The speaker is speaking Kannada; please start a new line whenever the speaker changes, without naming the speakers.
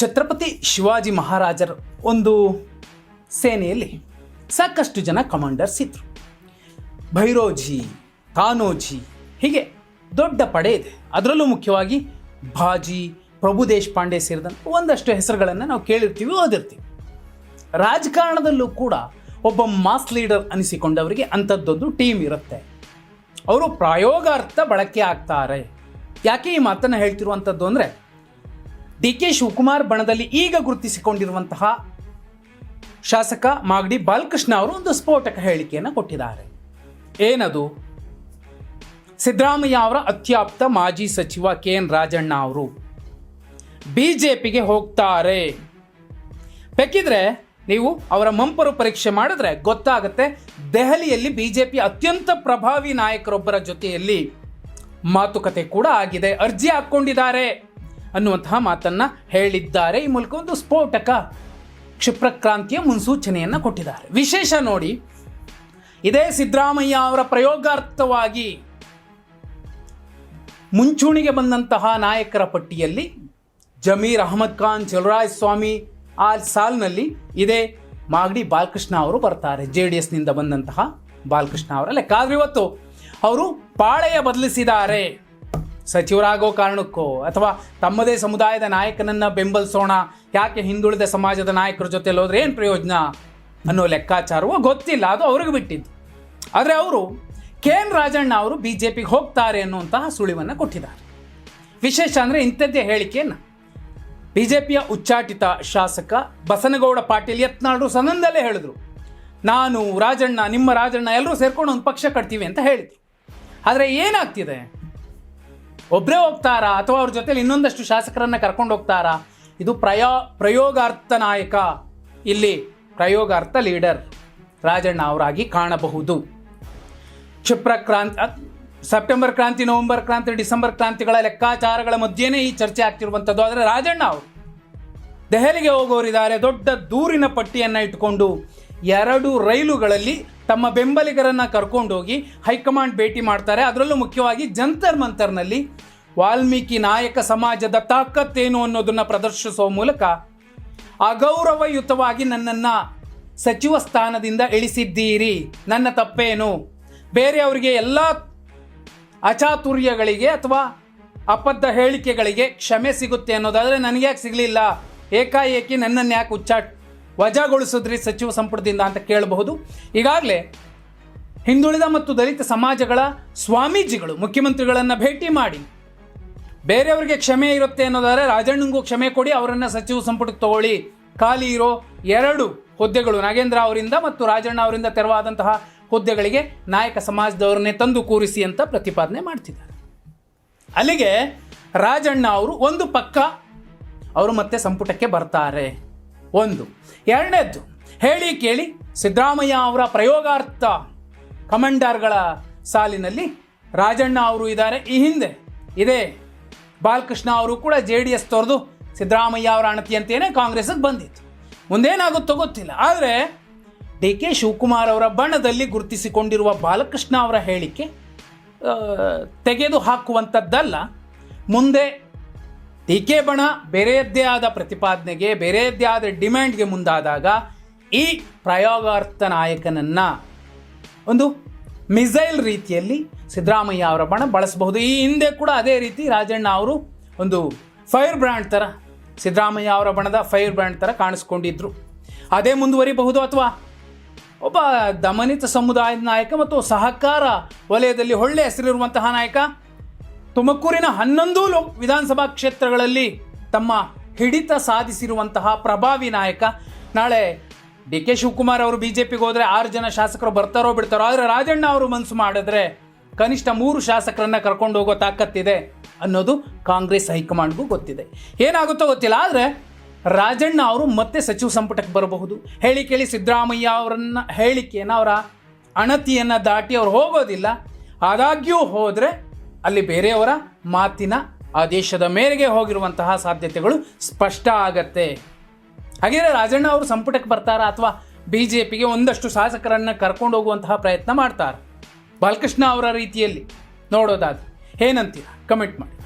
ಛತ್ರಪತಿ ಶಿವಾಜಿ ಮಹಾರಾಜರ ಒಂದು ಸೇನೆಯಲ್ಲಿ ಸಾಕಷ್ಟು ಜನ ಕಮಾಂಡರ್ಸ್ ಇದ್ದರು ಭೈರೋಜಿ ಕಾನೋಜಿ ಹೀಗೆ ದೊಡ್ಡ ಪಡೆ ಇದೆ. ಅದರಲ್ಲೂ ಮುಖ್ಯವಾಗಿ ಬಾಜಿ ಪ್ರಭು ದೇಶಪಾಂಡೆ ಸೇರಿದಂತೆ ಒಂದಷ್ಟು ಹೆಸರುಗಳನ್ನು ನಾವು ಕೇಳಿರ್ತೀವಿ, ಓದಿರ್ತೀವಿ. ರಾಜಕಾರಣದಲ್ಲೂ ಕೂಡ ಒಬ್ಬ ಮಾಸ್ ಲೀಡರ್ ಅನಿಸಿಕೊಂಡವರಿಗೆ ಅಂಥದ್ದೊಂದು ಟೀಮ್ ಇರುತ್ತೆ. ಅವರು ಪ್ರಾಯೋಗಾರ್ಥ ಬಳಕೆ ಆಗ್ತಾರೆ. ಯಾಕೆ ಈ ಮಾತನ್ನು ಹೇಳ್ತಿರುವಂಥದ್ದು ಅಂದರೆ ಡಿ ಕೆ ಶಿವಕುಮಾರ್ ಬಣದಲ್ಲಿ ಈಗ ಗುರುತಿಸಿಕೊಂಡಿರುವಂತಹ ಶಾಸಕ ಮಾಗಡಿ ಬಾಲಕೃಷ್ಣ ಅವರು ಒಂದು ಸ್ಫೋಟಕ ಹೇಳಿಕೆಯನ್ನು ಕೊಟ್ಟಿದ್ದಾರೆ. ಏನದು? ಸಿದ್ದರಾಮಯ್ಯ ಅವರ ಅತ್ಯಾಪ್ತ ಮಾಜಿ ಸಚಿವ ಕೆ ಎನ್ ರಾಜಣ್ಣ ಅವರು ಬಿಜೆಪಿಗೆ ಹೋಗ್ತಾರೆ. ಬೇಕಿದ್ರೆ ನೀವು ಅವರ ಮಂಪರು ಪರೀಕ್ಷೆ ಮಾಡಿದ್ರೆ ಗೊತ್ತಾಗುತ್ತೆ ದೆಹಲಿಯಲ್ಲಿ ಬಿಜೆಪಿ ಅತ್ಯಂತ ಪ್ರಭಾವಿ ನಾಯಕರೊಬ್ಬರ ಜೊತೆಯಲ್ಲಿ ಮಾತುಕತೆ ಕೂಡ ಆಗಿದೆ. ಅರ್ಜಿ ಹಾಕ್ಕೊಂಡಿದ್ದಾರೆ. ಅನ್ನುವಂತಹ ಮಾತನ್ನ ಹೇಳಿದ್ದಾರೆ. ಈ ಮೂಲಕ ಒಂದು ಸ್ಫೋಟಕ ಕ್ಷಿಪ್ರಕ್ರಾಂತಿಯ ಮುನ್ಸೂಚನೆಯನ್ನು ಕೊಟ್ಟಿದ್ದಾರೆ. ವಿಶೇಷ ನೋಡಿ, ಇದೇ ಸಿದ್ದರಾಮಯ್ಯ ಅವರ ಪ್ರಯೋಗಾರ್ಥವಾಗಿ ಮುಂಚೂಣಿಗೆ ಬಂದಂತಹ ನಾಯಕರ ಪಟ್ಟಿಯಲ್ಲಿ ಜಮೀರ್ ಅಹಮದ್ ಖಾನ್ ಚಲುರಾಯ್ ಸ್ವಾಮಿ ಆ ಸಾಲಿನಲ್ಲಿ ಇದೇ ಮಾಗಡಿ ಬಾಲಕೃಷ್ಣ ಅವರು ಬರ್ತಾರೆ. ಜೆ ಡಿ ಎಸ್ನಿಂದ ಬಂದಂತಹ ಬಾಲಕೃಷ್ಣ ಅವರ ಲೆಕ್ಕ. ಆದ್ರೆ ಇವತ್ತು ಅವರು ಪಾಳೆಯ ಬದಲಿಸಿದ್ದಾರೆ. ಸಚಿವರಾಗೋ ಕಾರಣಕ್ಕೋ ಅಥವಾ ತಮ್ಮದೇ ಸಮುದಾಯದ ನಾಯಕನನ್ನು ಬೆಂಬಲಿಸೋಣ, ಯಾಕೆ ಹಿಂದುಳಿದ ಸಮಾಜದ ನಾಯಕರ ಜೊತೆಲಿ ಹೋದ್ರೆ ಏನು ಪ್ರಯೋಜನ ಅನ್ನೋ ಲೆಕ್ಕಾಚಾರವೋ ಗೊತ್ತಿಲ್ಲ, ಅದು ಅವ್ರಿಗೆ ಬಿಟ್ಟಿದ್ದು. ಆದರೆ ಅವರು ಕೆ ಎನ್ ರಾಜಣ್ಣ ಅವರು ಬಿ ಜೆ ಪಿಗೆ ಹೋಗ್ತಾರೆ ಅನ್ನುವಂತಹ ಸುಳಿವನ್ನು ಕೊಟ್ಟಿದ್ದಾರೆ. ವಿಶೇಷ ಅಂದರೆ ಇಂಥದ್ದೇ ಹೇಳಿಕೆಯನ್ನು. ಬಿ ಜೆ ಪಿಯ ಉಚ್ಚಾಟಿತ ಶಾಸಕ ಬಸನಗೌಡ ಪಾಟೀಲ್ ಯತ್ನಾಳ್ರು ಸನಂದಲ್ಲೇ ಹೇಳಿದ್ರು. ನಾನು ರಾಜಣ್ಣ, ನಿಮ್ಮ ರಾಜಣ್ಣ ಎಲ್ಲರೂ ಸೇರ್ಕೊಂಡು ಒಂದು ಪಕ್ಷ ಕಟ್ತೀವಿ ಅಂತ ಹೇಳಿದರು. ಆದರೆ ಏನಾಗ್ತಿದೆ? ಒಬ್ಬರೇ ಹೋಗ್ತಾರಾ ಅಥವಾ ಅವ್ರ ಜೊತೆಲಿ ಇನ್ನೊಂದಷ್ಟು ಶಾಸಕರನ್ನ ಕರ್ಕೊಂಡು ಹೋಗ್ತಾರಾ? ಇದು ಪ್ರಯೋ, ಪ್ರಯೋಗಾರ್ಥ ನಾಯಕ. ಇಲ್ಲಿ ಪ್ರಯೋಗಾರ್ಥ ಲೀಡರ್ ರಾಜಣ್ಣ ಅವರಾಗಿ ಕಾಣಬಹುದು. ಕ್ಷಿಪ್ರ ಕ್ರಾಂತಿ ಸೆಪ್ಟೆಂಬರ್ ಕ್ರಾಂತಿ, ನವೆಂಬರ್ ಕ್ರಾಂತಿ, ಡಿಸೆಂಬರ್ ಕ್ರಾಂತಿಗಳ ಲೆಕ್ಕಾಚಾರಗಳ ಮಧ್ಯೆನೇ ಈ ಚರ್ಚೆ ಆಗ್ತಿರುವಂಥದ್ದು. ಆದರೆ ರಾಜಣ್ಣ ಅವರು ದೆಹಲಿಗೆ ಹೋಗೋರಿದ್ದಾರೆ. ದೊಡ್ಡ ದೂರಿನ ಪಟ್ಟಿಯನ್ನು ಇಟ್ಟುಕೊಂಡು ಎರಡು ರೈಲುಗಳಲ್ಲಿ ತಮ್ಮ ಬೆಂಬಲಿಗರನ್ನ ಕರ್ಕೊಂಡೋಗಿ ಹೈಕಮಾಂಡ್ ಭೇಟಿ ಮಾಡ್ತಾರೆ. ಅದರಲ್ಲೂ ಮುಖ್ಯವಾಗಿ ಜಂತರ್ ಮಂತರ್ನಲ್ಲಿ ವಾಲ್ಮೀಕಿ ನಾಯಕ ಸಮಾಜದ ತಾಕತ್ತೇನು ಅನ್ನೋದನ್ನು ಪ್ರದರ್ಶಿಸುವ ಮೂಲಕ ಅಗೌರವಯುತವಾಗಿ ನನ್ನನ್ನು ಸಚಿವ ಸ್ಥಾನದಿಂದ ಇಳಿಸಿದ್ದೀರಿ. ನನ್ನ ತಪ್ಪೇನು? ಬೇರೆಯವರಿಗೆ ಎಲ್ಲ ಅಚಾತುರ್ಯಗಳಿಗೆ ಅಥವಾ ಅಪದ್ಧ ಹೇಳಿಕೆಗಳಿಗೆ ಕ್ಷಮೆ ಸಿಗುತ್ತೆ ಅನ್ನೋದಾದರೆ ನನಗೆ ಯಾಕೆ ಸಿಗಲಿಲ್ಲ. ಏಕಾಏಕಿ ನನ್ನನ್ನು ಯಾಕೆ ಉಚ್ಚಾಟ್ ವಜಾಗೊಳಿಸಿದ್ರಿ ಸಚಿವ ಸಂಪುಟದಿಂದ ಅಂತ ಕೇಳಬಹುದು. ಈಗಾಗಲೇ ಹಿಂದುಳಿದ ಮತ್ತು ದಲಿತ ಸಮಾಜಗಳ ಸ್ವಾಮೀಜಿಗಳು, ಮುಖ್ಯಮಂತ್ರಿಗಳನ್ನು ಭೇಟಿ ಮಾಡಿ, ಬೇರೆಯವರಿಗೆ ಕ್ಷಮೆ ಇರುತ್ತೆ ಅನ್ನೋದಾದರೆ ರಾಜಣ್ಣಂಗೂ ಕ್ಷಮೆ ಕೊಡಿ, ಅವರನ್ನು ಸಚಿವ ಸಂಪುಟಕ್ಕೆ ತಗೊಳ್ಳಿ. ಖಾಲಿ ಇರೋ ಎರಡು ಹುದ್ದೆಗಳು, ನಾಗೇಂದ್ರ ಅವರಿಂದ ಮತ್ತು ರಾಜಣ್ಣ ಅವರಿಂದ ತೆರವಾದಂತಹ ಹುದ್ದೆಗಳಿಗೆ ನಾಯಕ ಸಮಾಜದವರನ್ನೇ ತಂದು ಕೂರಿಸಿ ಅಂತ ಪ್ರತಿಪಾದನೆ ಮಾಡ್ತಿದ್ದಾರೆ. ಅಲ್ಲಿಗೆ ರಾಜಣ್ಣ ಅವರು ಒಂದು ಪಕ್ಕ ಅವರು ಮತ್ತೆ ಸಂಪುಟಕ್ಕೆ ಬರ್ತಾರೆ. ಒಂದು. ಎರಡನೇದ್ದು, ಹೇಳಿ ಕೇಳಿ ಸಿದ್ದರಾಮಯ್ಯ ಅವರ ಪ್ರಯೋಗಾರ್ಥ ಕಮಾಂಡರ್ಗಳ ಸಾಲಿನಲ್ಲಿ ರಾಜಣ್ಣ ಅವರು ಇದ್ದಾರೆ. ಈ ಹಿಂದೆ ಇದೇ ಬಾಲಕೃಷ್ಣ ಅವರು ಕೂಡ ಜೆ ಡಿ ಎಸ್ ತೊರೆದು ಸಿದ್ದರಾಮಯ್ಯ ಅವರ ಅಣತಿಯಂತೆಯೇ ಕಾಂಗ್ರೆಸ್ಗೆ ಬಂದಿತ್ತು. ಮುಂದೇನಾಗುತ್ತೋ ಗೊತ್ತಿಲ್ಲ. ಆದರೆ ಡಿ ಕೆ ಶಿವಕುಮಾರ್ ಅವರ ಬಣದಲ್ಲಿ ಗುರುತಿಸಿಕೊಂಡಿರುವ ಬಾಲಕೃಷ್ಣ ಅವರ ಹೇಳಿಕೆ ತೆಗೆದು ಹಾಕುವಂಥದ್ದಲ್ಲ. ಮುಂದೆ ಡಿ ಕೆ ಬಣ ಬೇರೆಯದ್ದೇ ಆದ ಪ್ರತಿಪಾದನೆಗೆ, ಬೇರೆಯದ್ದೇ ಆದ ಡಿಮ್ಯಾಂಡ್ಗೆ ಮುಂದಾದಾಗ ಈ ಪ್ರಯೋಗಾರ್ಥ ನಾಯಕನನ್ನ ಒಂದು ಮಿಸೈಲ್ ರೀತಿಯಲ್ಲಿ ಸಿದ್ದರಾಮಯ್ಯ ಅವರ ಬಣ ಬಳಸಬಹುದು. ಈ ಹಿಂದೆ ಕೂಡ ಅದೇ ರೀತಿ ರಾಜಣ್ಣ ಅವರು ಒಂದು ಫೈರ್ ಬ್ರ್ಯಾಂಡ್ ಥರ ಸಿದ್ದರಾಮಯ್ಯ ಅವರ ಬಣದ ಫೈರ್ ಬ್ರ್ಯಾಂಡ್ ಥರ ಕಾಣಿಸ್ಕೊಂಡಿದ್ರು. ಅದೇ ಮುಂದುವರಿಬಹುದು ಅಥವಾ ಒಬ್ಬ ದಮನಿತ ಸಮುದಾಯದ ನಾಯಕ ಮತ್ತು ಸಹಕಾರ ವಲಯದಲ್ಲಿ ಒಳ್ಳೆ ಹೆಸರಿರುವಂತಹ ನಾಯಕ ತುಮಕೂರಿನ ಹನ್ನೊಂದು ಲೋ ವಿಧಾನಸಭಾ ಕ್ಷೇತ್ರಗಳಲ್ಲಿ ತಮ್ಮ ಹಿಡಿತ ಸಾಧಿಸಿರುವಂತಹ ಪ್ರಭಾವಿ ನಾಯಕ. ನಾಳೆ ಡಿ ಕೆ ಶಿವಕುಮಾರ್ ಅವರು ಬಿ ಜೆ ಆರು ಜನ ಶಾಸಕರು ಬರ್ತಾರೋ ಬಿಡ್ತಾರೋ, ಆದರೆ ರಾಜಣ್ಣ ಅವರು ಮನಸ್ಸು ಮಾಡಿದ್ರೆ ಕನಿಷ್ಠ ಮೂರು ಶಾಸಕರನ್ನ ಕರ್ಕೊಂಡು ಹೋಗೋ ತಾಕತ್ತಿದೆ ಅನ್ನೋದು ಕಾಂಗ್ರೆಸ್ ಹೈಕಮಾಂಡ್ಗೂ ಗೊತ್ತಿದೆ. ಏನಾಗುತ್ತೋ ಗೊತ್ತಿಲ್ಲ, ಆದರೆ ರಾಜಣ್ಣ ಅವರು ಮತ್ತೆ ಸಚಿವ ಸಂಪುಟಕ್ಕೆ ಬರಬಹುದು. ಹೇಳಿ ಕೇಳಿ ಸಿದ್ದರಾಮಯ್ಯ ಅವರನ್ನ, ಹೇಳಿಕೆಯನ್ನು, ಅವರ ಅಣತಿಯನ್ನು ದಾಟಿ ಅವ್ರು ಹೋಗೋದಿಲ್ಲ. ಆದಾಗ್ಯೂ ಹೋದರೆ ಅಲ್ಲಿ ಬೇರೆಯವರ ಮಾತಿನ ಆದೇಶದ ಮೇರೆಗೆ ಹೋಗಿರುವಂತಹ ಸಾಧ್ಯತೆಗಳು ಸ್ಪಷ್ಟ ಆಗತ್ತೆ. ಹಾಗೆಯೇ ರಾಜಣ್ಣ ಅವರು ಸಂಪುಟಕ್ಕೆ ಬರ್ತಾರಾ ಅಥವಾ ಬಿ ಜೆ ಪಿಗೆ ಒಂದಷ್ಟು ಶಾಸಕರನ್ನು ಕರ್ಕೊಂಡು ಹೋಗುವಂತಹ ಪ್ರಯತ್ನ ಮಾಡ್ತಾರೆ. ಬಾಲಕೃಷ್ಣ ಅವರ ರೀತಿಯಲ್ಲಿ ನೋಡೋದಾದ್ರೆ. ಏನಂತೀರ ಕಮೆಂಟ್ ಮಾಡಿ.